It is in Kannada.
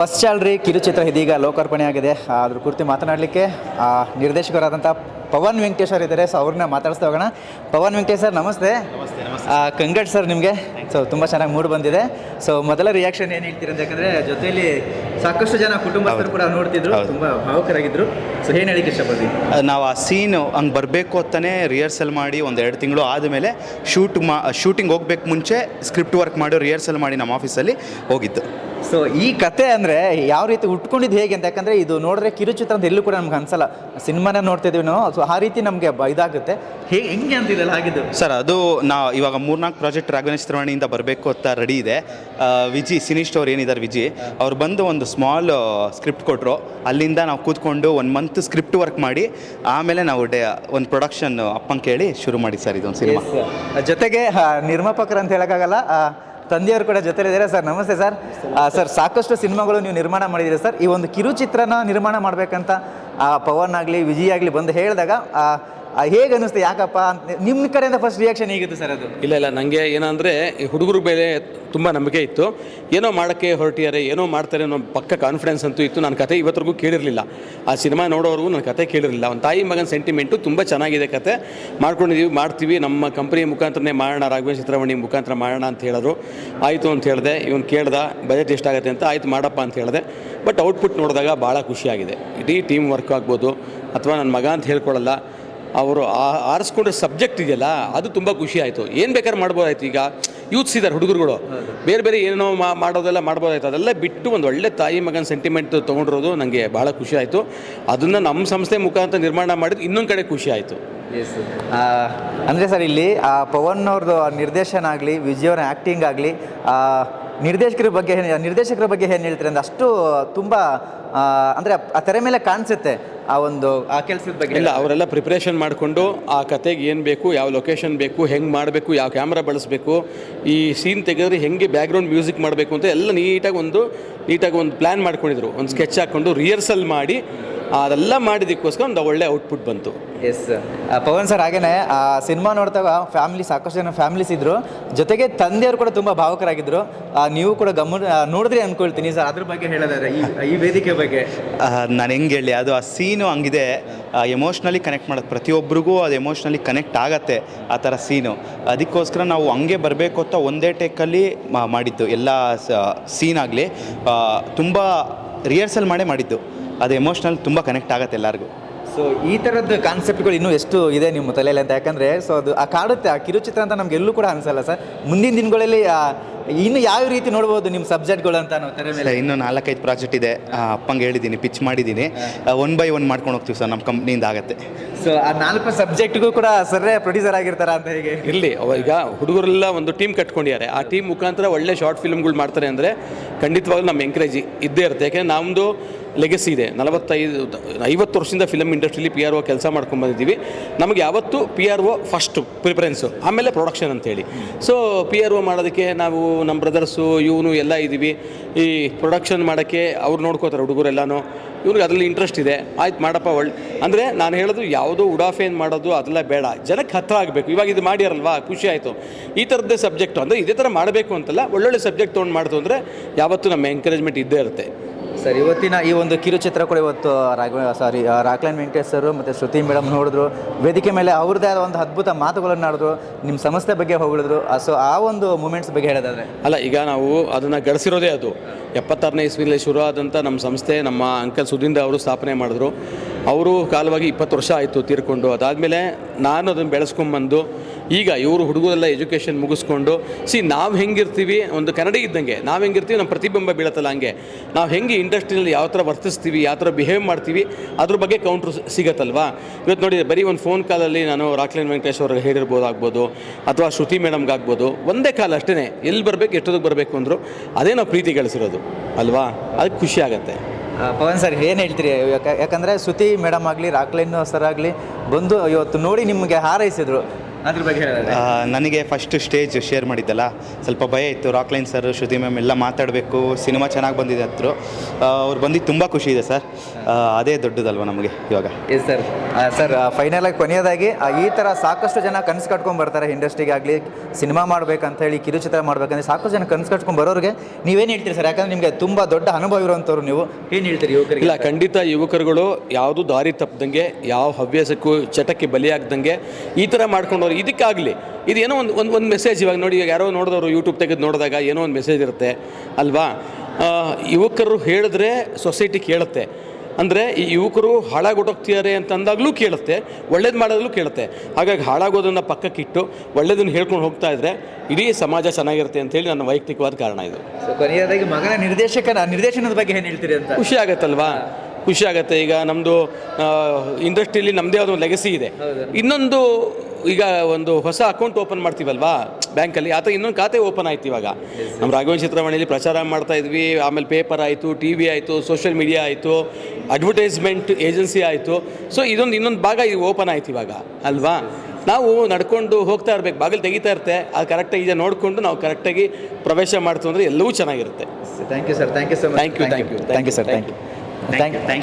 ಫಸ್ಟ್ ಚಾಲ್ರಿ ಕಿರುಚಿತ್ರ ಇದೀಗ ಲೋಕಾರ್ಪಣೆ ಆಗಿದೆ ಅದ್ರ ಕುರಿತು ಮಾತನಾಡಲಿಕ್ಕೆ ನಿರ್ದೇಶಕರಾದಂಥ ಪವನ್ ವೆಂಕಟೇಶ್ ಅವರು ಇದ್ದಾರೆ. ಸೊ ಅವ್ರನ್ನ ಮಾತಾಡಿಸ್ತಾ ಹೋಗೋಣ. ಪವನ್ ವೆಂಕಟೇಶ್ ಸರ್ ನಮಸ್ತೆ. ಕಂಗಡ್ ಸರ್ ನಿಮಗೆ. ಸೊ ತುಂಬ ಚೆನ್ನಾಗಿ ಮೂಡ್ ಬಂದಿದೆ. ಸೊ ಮೊದಲ ರಿಯಾಕ್ಷನ್ ಏನು ಹೇಳ್ತೀರಿ ಅಂತ ಯಾಕಂದರೆ ಜೊತೆಯಲ್ಲಿ ಸಾಕಷ್ಟು ಜನ ಕುಟುಂಬಸ್ಥರು ಕೂಡ ನೋಡ್ತಿದ್ರು. ತುಂಬ ಭಾವುಕರಾಗಿದ್ದರು ಸೊ ಏನು ಹೇಳಿಕ್ಕೆ ಇಷ್ಟಪಡ್ತೀನಿ ನಾವು ಆ ಸೀನು ಹಂಗೆ ಬರಬೇಕು ಅಂತಾನೆ ರಿಹರ್ಸಲ್ ಮಾಡಿ ಒಂದು ಎರಡು ತಿಂಗಳು ಆದಮೇಲೆ ಶೂಟ್ ಮಾ ಶೂಟಿಂಗ್ ಹೋಗ್ಬೇಕು ಮುಂಚೆ ಸ್ಕ್ರಿಪ್ಟ್ ವರ್ಕ್ ಮಾಡಿ ರಿಹರ್ಸಲ್ ಮಾಡಿ ನಮ್ಮ ಆಫೀಸಲ್ಲಿ ಹೋಗಿದ್ದು. ಸೊ ಈ ಕತೆ ಅಂದರೆ ಯಾವ ರೀತಿ ಉಟ್ಕೊಂಡಿದ್ದು ಹೇಗೆ ಅಂತ ಯಾಕಂದರೆ ಇದು ನೋಡಿದ್ರೆ ಕಿರುಚಿತ್ರ ಅಂತ ಎಲ್ಲೂ ಕೂಡ ನಮ್ಗೆ ಅನ್ಸಲ್ಲ. ಸಿನಿಮಾನೇ ನೋಡ್ತಿದ್ದೀವಿ ನಾವು ಸೊ ಆ ರೀತಿ ನಮಗೆ ಇದಾಗುತ್ತೆ. ಹೇಗೆ ಹೆಂಗೆ ಅಂತಿದ್ದಲ್ಲ ಹಾಗಿದ್ದು ಸರ್ ಅದು ನಾ ಇವಾಗ ಮೂರ್ನಾಲ್ಕು ಪ್ರಾಜೆಕ್ಟ್ ರಾಘವೇಶ್ ತ್ರವಾಣಿಯಿಂದ ಬರಬೇಕು ಅಂತ ರೆಡಿ ಇದೆ. ವಿಜಿ ಸಿನಿ ಸ್ಟೋರ್ ಏನಿದ್ದಾರೆ ವಿಜಿ ಅವ್ರು ಬಂದು ಒಂದು ಸ್ಮಾಲ್ ಸ್ಕ್ರಿಪ್ಟ್ ಕೊಟ್ಟರು ಅಲ್ಲಿಂದ ನಾವು ಕೂತ್ಕೊಂಡು ಒಂದು ಮಂತ್ ಸ್ಕ್ರಿಪ್ಟ್ ವರ್ಕ್ ಮಾಡಿ ಆಮೇಲೆ ನಾವು ಡೇ ಒಂದು ಪ್ರೊಡಕ್ಷನ್ ಅಪ್ಪಂಗೆ ಕೇಳಿ ಶುರು ಮಾಡಿ ಸರ್ ಇದೊಂದು ಸಿನಿಮಾ. ಜೊತೆಗೆ ನಿರ್ಮಾಪಕರು ಅಂತ ಹೇಳೋಕ್ಕಾಗಲ್ಲ ತಂದೆಯವರು ಕೂಡ ಜೊತೆಲಿದ್ದಾರೆ. ಸರ್, ನಮಸ್ತೆ ಸರ್. ಸರ್, ಸಾಕಷ್ಟು ಸಿನಿಮಾಗಳು ನೀವು ನಿರ್ಮಾಣ ಮಾಡಿದ್ದೀರಿ ಸರ್. ಈ ಒಂದು ಕಿರುಚಿತ್ರನ ನಿರ್ಮಾಣ ಮಾಡಬೇಕಂತ ಪವನ್ ಆಗಲಿ, ವಿಜಯ್ ಆಗಲಿ ಬಂದು ಹೇಳಿದಾಗ ಹೇಗೆ ಅನ್ನಿಸ್ತು? ಯಾಕಪ್ಪ? ಅಂತ ನಿಮ್ಮ ಕಡೆಯಿಂದ ಫಸ್ಟ್ ರಿಯಾಕ್ಷನ್ ಹೇಗಿತ್ತು ಸರ್ ಅದು? ಇಲ್ಲ ಇಲ್ಲ ನನಗೆ ಏನಂದರೆ ಹುಡುಗರ ಮೇಲೆ ತುಂಬ ನಂಬಿಕೆ ಇತ್ತು. ಏನೋ ಮಾಡೋಕ್ಕೆ ಹೊರಟಿದ್ದಾರೆ, ಏನೋ ಮಾಡ್ತಾರೆ ಅನ್ನೋ ಪಕ್ಕ ಕಾನ್ಫಿಡೆನ್ಸ್ ಅಂತೂ ಇತ್ತು. ನನ್ನ ಕತೆ ಇವತ್ತರೆಗೂ ಕೇಳಿರಲಿಲ್ಲ. ಆ ಸಿನಿಮಾ ನೋಡೋವರೆಗೂ ನನ್ನ ಕತೆ ಕೇಳಿರಲಿಲ್ಲ. ಒಂದು ತಾಯಿ ಮಗನ ಸೆಂಟಿಮೆಂಟು ತುಂಬ ಚೆನ್ನಾಗಿದೆ ಕತೆ. ಮಾಡ್ಕೊಂಡಿದ್ದೀವಿ ಮಾಡ್ತೀವಿ. ನಮ್ಮ ಕಂಪ್ನಿ ಮುಖಾಂತರನೇ ಮಾಡೋಣ, ರಾಘವೇಂದ್ರ ಚಿತ್ರವಣಿ ಮುಖಾಂತರ ಮಾಡೋಣ ಅಂತ ಹೇಳಿದ್ರು. ಆಯಿತು ಅಂತ ಹೇಳಿದೆ. ಇವನು ಕೇಳ್ದ ಬಜೆಟ್ ಎಷ್ಟಾಗುತ್ತೆ ಅಂತ ಆಯ್ತು, ಮಾಡಪ್ಪ ಅಂತ ಹೇಳಿದೆ. ಬಟ್ ಔಟ್ಪುಟ್ ನೋಡಿದಾಗ ಭಾಳ ಖುಷಿಯಾಗಿದೆ. ಇಡೀ ಟೀಮ್ ವರ್ಕ್ ಆಗ್ಬೋದು, ಅಥವಾ ನನ್ನ ಮಗ ಅಂತ ಹೇಳ್ಕೊಳ್ಳಲ್ಲ ಅವರು ಆರಿಸ್ಕೊಂಡ್ರೆ ಸಬ್ಜೆಕ್ಟ್ ಇದೆಯಲ್ಲ, ಅದು ತುಂಬ ಖುಷಿ ಆಯಿತು. ಏನು ಬೇಕಾದ್ರೆ ಮಾಡ್ಬೋದಾಯ್ತು ಈಗ. ಯೂತ್ಸ್ ಇದ್ದಾರೆ ಹುಡುಗರುಗಳು. ಬೇರೆ ಬೇರೆ ಏನೇನೋ ಮಾ- ಮಾಡೋದೆಲ್ಲ ಮಾಡ್ಬೋದಾಯ್ತು. ಅದೆಲ್ಲ ಬಿಟ್ಟು ಒಂದು ಒಳ್ಳೆ ತಾಯಿ ಮಗನ ಸೆಂಟಿಮೆಂಟ್ ತೊಗೊಂಡಿರೋದು ನನಗೆ ಭಾಳ ಖುಷಿ ಆಯಿತು. ಅದನ್ನು ನಮ್ಮ ಸಂಸ್ಥೆ ಮುಖಾಂತರ ನಿರ್ಮಾಣ ಮಾಡಿದ್ದು ಇನ್ನೊಂದು ಕಡೆ ಖುಷಿ ಆಯಿತು. ಅಂದರೆ ಸರ್ ಇಲ್ಲಿ ಪವನ್ ಅವ್ರದ್ದು ನಿರ್ದೇಶನ ಆಗಲಿ, ವಿಜಯ್ ಅವರ ಆ್ಯಕ್ಟಿಂಗ್ ಆಗಲಿ ನಿರ್ದೇಶಕರ ಬಗ್ಗೆ ನಿರ್ದೇಶಕರ ಬಗ್ಗೆ ಏನು ಹೇಳ್ತೀರಿ ಅಂದ್ರೆ ಅಷ್ಟು ತುಂಬ ಅಂದರೆ ಆ ತೆರೆ ಮೇಲೆ ಕಾಣಿಸುತ್ತೆ ಆ ಒಂದು, ಆ ಕೆಲಸದ ಬಗ್ಗೆ. ಇಲ್ಲ, ಅವರೆಲ್ಲ ಪ್ರಿಪ್ರೇಷನ್ ಮಾಡಿಕೊಂಡು ಆ ಕತೆಗೆ ಏನು ಬೇಕು, ಯಾವ ಲೊಕೇಶನ್ ಬೇಕು, ಹೆಂಗೆ ಮಾಡಬೇಕು, ಯಾವ ಕ್ಯಾಮ್ರಾ ಬಳಸಬೇಕು, ಈ ಸೀನ್ ತೆಗೆದ್ರೆ ಹೆಂಗೆ ಬ್ಯಾಕ್ಗ್ರೌಂಡ್ ಮ್ಯೂಸಿಕ್ ಮಾಡಬೇಕು ಅಂತ ಎಲ್ಲ ನೀಟಾಗಿ ಒಂದು ನೀಟಾಗಿ ಒಂದು ಪ್ಲ್ಯಾನ್ ಮಾಡ್ಕೊಂಡಿದ್ರು. ಒಂದು ಸ್ಕೆಚ್ ಹಾಕ್ಕೊಂಡು ರಿಹರ್ಸಲ್ ಮಾಡಿ ಅದೆಲ್ಲ ಮಾಡಿದ್ದಕ್ಕೋಸ್ಕರ ಒಂದು ಒಳ್ಳೆ ಔಟ್ಪುಟ್ ಬಂತು. ಎಸ್ ಪವನ್ ಸರ್ ಹಾಗೇನೆ ಆ ಸಿನಿಮಾ ನೋಡ್ತಾಗ ಫ್ಯಾಮಿಲಿ ಸಾಕಷ್ಟು ಜನ ಫ್ಯಾಮಿಲೀಸ್ ಇದ್ರು. ಜೊತೆಗೆ ತಂದೆಯವರು ಕೂಡ ತುಂಬ ಭಾವುಕರಾಗಿದ್ರು. ಆ, ನೀವು ಕೂಡ ಗಮನ ನೋಡಿದ್ರೆ ನೋಡಿದ್ರಿ ಅನ್ಕೊಳ್ತೀನಿ ಸರ್ ಅದ್ರ ಬಗ್ಗೆ ಹೇಳೋದಾದ್ರೆ ಈ ಈ ವೇದಿಕೆ ಬಗ್ಗೆ. ನಾನು ಹೆಂಗೆ ಹೇಳಿ ಅದು ಆ ಸೀನು ಹಂಗಿದೆ. ಎಮೋಷ್ನಲಿ ಕನೆಕ್ಟ್ ಮಾಡೋದು ಪ್ರತಿಯೊಬ್ಬರಿಗೂ ಅದು ಎಮೋಷ್ನಲಿ ಕನೆಕ್ಟ್ ಆಗತ್ತೆ ಆ ಥರ ಸೀನು ಅದಕ್ಕೋಸ್ಕರ ನಾವು ಹಂಗೆ ಬರಬೇಕು ಅಂತ ಒಂದೇ ಟೇಕಲ್ಲಿ ಮಾಡಿದ್ದು. ಎಲ್ಲ ಸೀನ್ ಆಗಲಿ ತುಂಬ ರಿಹರ್ಸಲ್ ಮಾಡೇ ಮಾಡಿದ್ದು. ಅದು ಎಮೋಷ್ನಲ್ ತುಂಬ ಕನೆಕ್ಟ್ ಆಗುತ್ತೆ ಎಲ್ಲರಿಗೂ. ಸೊ ಈ ಥರದ್ದು ಕಾನ್ಸೆಪ್ಟ್ಗಳು ಇನ್ನೂ ಎಷ್ಟು ಇದೆ ನಿಮ್ಮ ತಲೆಯಲ್ಲಿ ಅಂತ ಯಾಕಂದರೆ ಸೊ ಅದು ಆ ಕಾಡುತ್ತೆ ಆ ಕಿರುಚಿತ್ರ ಅಂತ ನಮ್ಗೆ ಎಲ್ಲೂ ಕೂಡ ಅನಿಸಲ್ಲ ಸರ್. ಮುಂದಿನ ದಿನಗಳಲ್ಲಿ ಇನ್ನು ಯಾವ ರೀತಿ ನೋಡ್ಬೋದು ನಿಮ್ಮ ಸಬ್ಜೆಕ್ಟ್ಗಳು ಅಂತ ನಾವು ತೆರೆ ಮೇಲೆ? ಇನ್ನೂ ನಾಲ್ಕೈದು ಪ್ರಾಜೆಕ್ಟ್ ಇದೆ. ಅಪ್ಪಂಗೆ ಹೇಳಿದ್ದೀನಿ ಪಿಚ್ ಮಾಡಿದ್ದೀನಿ. ಒನ್ ಬೈ ಒನ್ ಮಾಡ್ಕೊಂಡು ಹೋಗ್ತೀವಿ ಸರ್ ನಮ್ಮ ಕಂಪ್ನಿಯಿಂದ ಆಗುತ್ತೆ. ಸೊ ಆ ನಾಲ್ಕು ಸಬ್ಜೆಕ್ಟ್ಗೂ ಕೂಡ ಸರ್ರೇ ಪ್ರೊಡ್ಯೂಸರ್ ಆಗಿರ್ತಾರ ಅಂತ ಹೇಗೆ? ಇರಲಿ ಈಗ ಹುಡುಗರೆಲ್ಲ ಒಂದು ಟೀಮ್ ಕಟ್ಕೊಂಡಿದ್ದಾರೆ. ಆ ಟೀಮ್ ಮುಖಾಂತರ ಒಳ್ಳೆ ಶಾರ್ಟ್ ಫಿಲ್ಮ್ಗಳು ಮಾಡ್ತಾರೆ ಅಂದರೆ ಖಂಡಿತವಾಗ್ಲೂ ನಮ್ಮ ಎಂಕರೇಜ್ ಇದ್ದೇ ಇರುತ್ತೆ. ಯಾಕೆಂದರೆ ನಮ್ಮದು ಲೆಗಸಿ ಇದೆ. ನಲವತ್ತೈದು, ಐವತ್ತು ವರ್ಷದಿಂದ ಫಿಲಮ್ ಇಂಡಸ್ಟ್ರಿಲಿ ಪಿ ಆರ್ ಒ ಕೆಲಸ ಮಾಡ್ಕೊಂಡು ಬಂದಿದ್ದೀವಿ. ನಮಗೆ ಯಾವತ್ತು P R O first preference ಆಮೇಲೆ ಪ್ರೊಡಕ್ಷನ್ ಅಂತೇಳಿ. ಸೊ ಪಿ ಆರ್ ಒ ಮಾಡೋದಕ್ಕೆ ನಾವು ನಮ್ಮ ಬ್ರದರ್ಸು ಇವನು ಎಲ್ಲ ಇದ್ದೀವಿ. ಈ ಪ್ರೊಡಕ್ಷನ್ ಮಾಡೋಕ್ಕೆ ಅವ್ರು ನೋಡ್ಕೋತಾರೆ ಹುಡುಗರೆಲ್ಲನೂ. ಇವ್ರಿಗೆ ಅದರಲ್ಲಿ ಇಂಟ್ರೆಸ್ಟ್ ಇದೆ. ಆಯ್ತು ಮಾಡಪ್ಪ ಒಳ್ಳೆ ಅಂದರೆ ನಾನು ಹೇಳೋದು ಯಾವುದೋ ಉಡಾಫೇನ್ ಮಾಡೋದು ಅದೆಲ್ಲ ಬೇಡ. ಜನಕ್ಕೆ ಹತ್ರ ಆಗಬೇಕು. ಇವಾಗ ಇದು ಮಾಡ್ಯಾರಲ್ವಾ ಖುಷಿ ಆಯಿತು. ಈ ಥರದ್ದೇ ಸಬ್ಜೆಕ್ಟು ಅಂದರೆ ಇದೇ ಥರ ಮಾಡಬೇಕು ಅಂತಲ್ಲ, ಒಳ್ಳೊಳ್ಳೆ ಸಬ್ಜೆಕ್ಟ್ ತೊಗೊಂಡು ಮಾಡ್ತು ಅಂದರೆ ಯಾವತ್ತೂ ನಮ್ಮ ಎಂಕರೇಜ್ಮೆಂಟ್ ಇದ್ದೇ ಇರುತ್ತೆ. ಸರ್, ಇವತ್ತಿನ ಈ ಒಂದು ಕಿರುಚಿತ್ರ ಕೂಡ ಇವತ್ತು ರಾಘವ ಸಾರಿ ರಾಕ್ಲೈನ್ ವೆಂಕಟೇಶ್ ಸರ್ ಮತ್ತು ಶ್ರುತಿ ಮೇಡಮ್ ನೋಡಿದ್ರು, ವೇದಿಕೆ ಮೇಲೆ ಅವ್ರದ್ದೇ ಆದ ಒಂದು ಅದ್ಭುತ ಮಾತುಗಳನ್ನು ಆಡಿದ್ರು ನಿಮ್ಮ ಸಂಸ್ಥೆ ಬಗ್ಗೆ ಹೊಗಳಿದ್ರು ಸೊ ಆ ಒಂದು ಮೂಮೆಂಟ್ಸ್ ಬಗ್ಗೆ ಹೇಳೋದಾದರೆ. ಅಲ್ಲ, ಈಗ ನಾವು ಅದನ್ನು ಗಳಿಸಿರೋದೇ ಅದು. ಎಪ್ಪತ್ತಾರನೇ ಇಸ್ವಿನಲ್ಲಿ ಶುರು ಆದಂಥ ನಮ್ಮ ಸಂಸ್ಥೆ, ನಮ್ಮ ಅಂಕಲ್ ಸುದಿಂದ ಅವರು ಸ್ಥಾಪನೆ ಮಾಡಿದ್ರು. ಅವರು ಕಾಲವಾಗಿ ಇಪ್ಪತ್ತು ವರ್ಷ ಆಯಿತು ತೀರ್ಕೊಂಡು. ಅದಾದಮೇಲೆ ನಾನು ಅದನ್ನು ಬೆಳೆಸ್ಕೊಂಬಂದು ಈಗ ಇವರು ಹುಡುಗರೆಲ್ಲ ಎಜುಕೇಷನ್ ಮುಗಿಸ್ಕೊಂಡು, ಸಿ, ನಾವು ಹೆಂಗಿರ್ತೀವಿ? ಒಂದು ಕನ್ನಡ ಇದ್ದಂಗೆ, ನಾವು ಹೆಂಗಿರ್ತೀವಿ? ನಮ್ಮ ಪ್ರತಿಬಿಂಬ ಬೀಳತ್ತಲ್ಲ ಹಂಗೆ. ನಾವು ಹೆಂಗೆ ಇಂಡಸ್ಟ್ರಿಯಲ್ಲಿ ಯಾವ ಥರ ವರ್ತಿಸ್ತೀವಿ, ಯಾವ ಥರ ಬಿಹೇವ್ ಮಾಡ್ತೀವಿ, ಅದ್ರ ಬಗ್ಗೆ ಕೌಂಟ್ರ್ ಸಿಗತ್ತಲ್ವಾ? ಇವತ್ತು ನೋಡಿ, ಬರೀ ಒಂದು ಫೋನ್ ಕಾಲಲ್ಲಿ ನಾನು ರಾಕ್ಲೈನ್ ವೆಂಕಟೇಶ್ ಅವ್ರಿಗೆ ಹೇಳಿರ್ಬೋದು ಆಗ್ಬೋದು ಅಥವಾ ಶ್ರುತಿ ಮೇಡಮ್ಗೆ ಆಗ್ಬೋದು, ಒಂದೇ ಕಾಲ ಅಷ್ಟೇ ಎಲ್ಲಿ ಬರಬೇಕು, ಎಷ್ಟೊತ್ತಿಗೆ ಬರಬೇಕು ಅಂದರು, ಅದೇ ನಾವು ಪ್ರೀತಿ ಗಳಿಸಿರೋದು, ಅಲ್ವಾ? ಅದಕ್ಕೆ ಖುಷಿ ಆಗುತ್ತೆ. ಪವನ್ ಸರ್, ಏನು ಹೇಳ್ತೀರಿ? ಯಾಕಂದ್ರೆ ಶ್ರುತಿ ಮೇಡಮ್ ಆಗಲಿ, ರಾಕ್ಲೈನ್ ಸರ್ ಆಗಲಿ, ಬಂದು ಇವತ್ತು ನೋಡಿ ನಿಮಗೆ ಹಾರೈಸಿದ್ರು. ಅದ್ರ ಬಗ್ಗೆ ಹೇಳಿದ್ರೆ ಆ, ನನಗೆ ಫಸ್ಟ್ ಸ್ಟೇಜ್ ಶೇರ್ ಮಾಡಿದ್ದಲ್ಲ ಸ್ವಲ್ಪ ಭಯ ಇತ್ತು. Rockline sir Shruti ma'am ಎಲ್ಲ ಮಾತಾಡಬೇಕು ಸಿನಿಮಾ ಚೆನ್ನಾಗಿ ಬಂದಿದೆ ಹತ್ರ ಅವ್ರು ಬಂದಿದ್ದು ತುಂಬ ಖುಷಿ ಇದೆ ಸರ್ ಆ, ಅದೇ ದೊಡ್ಡದಲ್ವ ನಮಗೆ ಇವಾಗ. ಎಸ್ ಸರ್ ಸರ್ ಫೈನಲ್ ಆಗಿ ಕೊನೆಯದಾಗಿ ಆ, ಈ ಥರ ಸಾಕಷ್ಟು ಜನ ಕನಸು ಕಟ್ಕೊಂಡು ಬರ್ತಾರೆ ಇಂಡಸ್ಟ್ರಿಗೆ ಆಗಲಿ ಸಿನಿಮಾ ಮಾಡ್ಬೇಕಂತ ಹೇಳಿ ಕಿರುಚಿತ್ರ ಮಾಡ್ಬೇಕಂದ್ರೆ ಸಾಕಷ್ಟು ಜನ ಕನಸು ಕಟ್ಕೊಂಡು ಬರೋರಿಗೆ ನೀವೇನು ಹೇಳ್ತೀರಿ ಸರ್ ಯಾಕಂದ್ರೆ ನಿಮಗೆ ತುಂಬ ದೊಡ್ಡ ಅನುಭವ ಇರುವಂಥವ್ರು ನೀವು. ಏನು ಹೇಳ್ತೀರಿ ಯುವಕರಿಗೆ? ಇಲ್ಲ ಖಂಡಿತ ಯುವಕರುಗಳು ಯಾವುದು ದಾರಿ ತಪ್ಪದಂಗೆ ಯಾವ ಹವ್ಯಾಸಕ್ಕೂ ಚಟಕ್ಕೆ ಬಲಿಯಾಗ್ದಂಗೆ ಈ ಥರ ಮಾಡ್ಕೊಂಡವ್ರು ಇದಕ್ಕಾಗಲಿ. ಇದು ಏನೋ ಒಂದು ಒಂದು ಒಂದು ಮೆಸೇಜ್ ಇವಾಗ ನೋಡಿ ಇವಾಗ ಯಾರೋ ನೋಡಿದವರು ಯೂಟ್ಯೂಬ್ ತೆಗೆದು ನೋಡಿದಾಗ ಏನೋ ಒಂದು ಮೆಸೇಜ್ ಇರುತ್ತೆ ಅಲ್ವಾ? ಯುವಕರು ಹೇಳಿದ್ರೆ ಸೊಸೈಟಿ ಕೇಳುತ್ತೆ. ಅಂದರೆ ಈ ಯುವಕರು ಹಾಳಾಗೊಟ್ಟೋಗ್ತಿದ್ದಾರೆ ಅಂತ ಅಂದಾಗಲೂ ಕೇಳುತ್ತೆ ಒಳ್ಳೇದು ಮಾಡೋದಲ್ಲೂ ಕೇಳುತ್ತೆ. ಹಾಗಾಗಿ ಹಾಳಾಗೋದನ್ನು ಪಕ್ಕಕ್ಕಿಟ್ಟು ಒಳ್ಳೇದನ್ನು ಹೇಳ್ಕೊಂಡು ಹೋಗ್ತಾ ಇದ್ದರೆ ಇಡೀ ಸಮಾಜ ಚೆನ್ನಾಗಿರುತ್ತೆ ಅಂತೇಳಿ ನನ್ನ ವೈಯಕ್ತಿಕವಾದ ಕಾರಣ ಇದು. ಕೊನೆಯದಾಗಿ ಮಗನ ನಿರ್ದೇಶಕನ ನಿರ್ದೇಶನದ ಬಗ್ಗೆ ಏನು ಹೇಳ್ತೀರಿ ಅಂತ? ಖುಷಿ ಆಗತ್ತಲ್ವಾ? ಖುಷಿ ಆಗುತ್ತೆ. ಈಗ ನಮ್ಮದು ಇಂಡಸ್ಟ್ರಿಯಲ್ಲಿ ನಮ್ಮದೇ ಆದ ಒಂದು ಲೆಗಸಿ ಇದೆ. ಇನ್ನೊಂದು ಈಗ ಒಂದು ಹೊಸ ಅಕೌಂಟ್ ಓಪನ್ ಮಾಡ್ತೀವಲ್ವಾ? ಬ್ಯಾಂಕಲ್ಲಿ ಆತ ಇನ್ನೊಂದು ಖಾತೆ ಓಪನ್ ಆಯ್ತು ಇವಾಗ. ನಮ್ಮ ರಾಘವೇಂದ್ರ ಚಿತ್ರಮಣಿಯಲ್ಲಿ ಪ್ರಚಾರ ಮಾಡ್ತಾ ಇದ್ವಿ. ಆಮೇಲೆ ಪೇಪರ್ ಆಯಿತು ಟಿ ವಿ ಆಯಿತು ಸೋಷಿಯಲ್ ಮೀಡಿಯಾ ಆಯಿತು ಅಡ್ವರ್ಟೈಸ್ಮೆಂಟ್ ಏಜೆನ್ಸಿ ಆಯಿತು. ಸೊ ಇದೊಂದು ಇನ್ನೊಂದು ಭಾಗ ಇದು ಓಪನ್ ಆಯ್ತು ಇವಾಗ. ಅಲ್ವಾ? ನಾವು ನಡ್ಕೊಂಡು ಹೋಗ್ತಾ ಇರ್ಬೇಕು. ಬಾಗಿಲು ತೆಗಿತಾ ಇರುತ್ತೆ. ಅದು ಕರೆಕ್ಟಾಗಿ ಈಗ ನೋಡಿಕೊಂಡು ನಾವು ಕರೆಕ್ಟಾಗಿ ಪ್ರವೇಶ ಮಾಡ್ತೀವಿ ಅಂದರೆ ಎಲ್ಲವೂ ಚೆನ್ನಾಗಿರುತ್ತೆ. Thank you sir thank you sir thank you thank you thank you sir thank you thank you